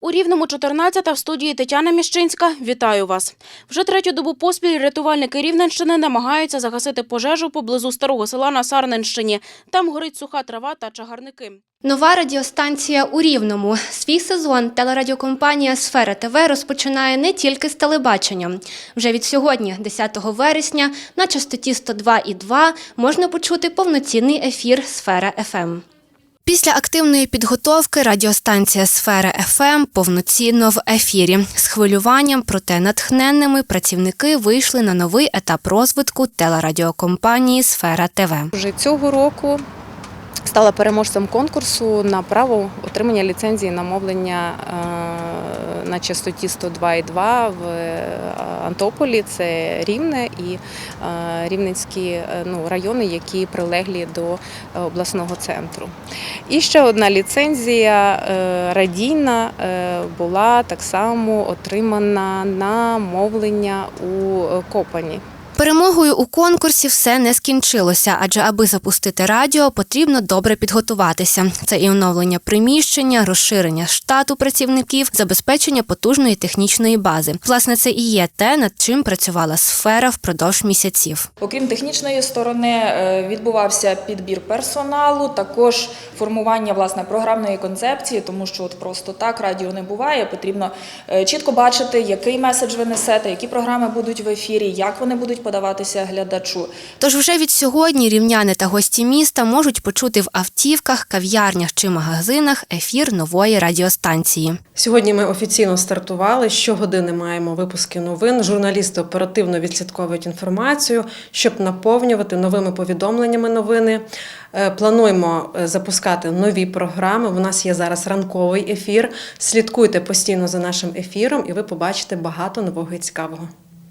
У Рівному 14 в студії Тетяна Міщинська. Вітаю вас. Вже третю добу поспіль рятувальники Рівненщини намагаються загасити пожежу поблизу старого села на Сарненщині. Там горить суха трава та чагарники. Нова радіостанція у Рівному. Свій сезон телерадіокомпанія Сфера ТВ розпочинає не тільки з телебачення. Вже від сьогодні, 10 вересня, на частоті 102,2 можна почути повноцінний ефір Сфера ФМ. Після активної підготовки радіостанція Сфера ФМ повноцінно в ефірі. З хвилюванням, проте натхненними працівники вийшли на новий етап розвитку телерадіокомпанії Сфера ТВ. Вже цього року стала переможцем конкурсу на право отримання ліцензії на мовлення е, на частоті 102,2 в е, Антополі, це Рівне і е, Рівненські е, ну, райони, які прилеглі до обласного центру. І ще одна ліцензія радійна була так само отримана на мовлення у Копані. Перемогою у конкурсі все не скінчилося, адже аби запустити радіо, потрібно добре підготуватися. Це і оновлення приміщення, розширення штату працівників, забезпечення потужної технічної бази. Власне, це і є те, над чим працювала сфера впродовж місяців. Окрім технічної сторони, е, відбувався підбір персоналу, також формування власне програмної концепції, тому що от просто так радіо не буває. Потрібно е, чітко бачити, який меседж ви несете, які програми будуть в ефірі, як вони будуть подаватися глядачу. Тож вже від сьогодні рівняни та гості міста можуть почути в автівках, кав'ярнях чи магазинах ефір нової радіостанції. Сьогодні ми офіційно стартували. Щогодини маємо випуски новин. Журналісти оперативно відслідковують інформацію, щоб наповнювати новими повідомленнями новини. Е, Плануємо е, запускати нові програми. У нас є зараз ранковий ефір. Слідкуйте постійно за нашим ефіром, і ви побачите багато нового і цікавого.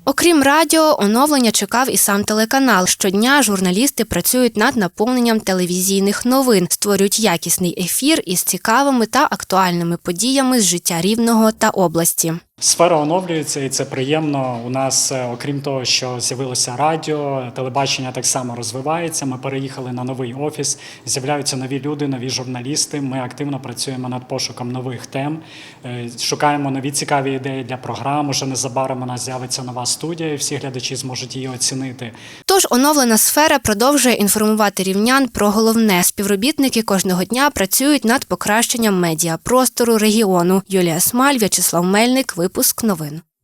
Окрім радіо, оновлення чекав і сам телеканал. Щодня журналісти працюють над наповненням телевізійних новин, створюють якісний ефір із цікавими та актуальними подіями з життя рівного та області. Сфера оновлюється, і це приємно. У нас, е, окрім того, що з'явилося радіо, телебачення так само розвивається. Ми переїхали на новий офіс. З'являються нові люди, нові журналісти. Ми активно працюємо над пошуком нових тем, е, шукаємо нові цікаві ідеї для програм. Уже незабаром у нас з'явиться нова студія, і всі глядачі зможуть її оцінити. Тож оновлена сфера продовжує інформувати рівнян про головне. Співробітники кожного дня працюють над покращенням медіапростору регіону. Юлія Смаль, В'ячеслав Мельник. Випуск новин.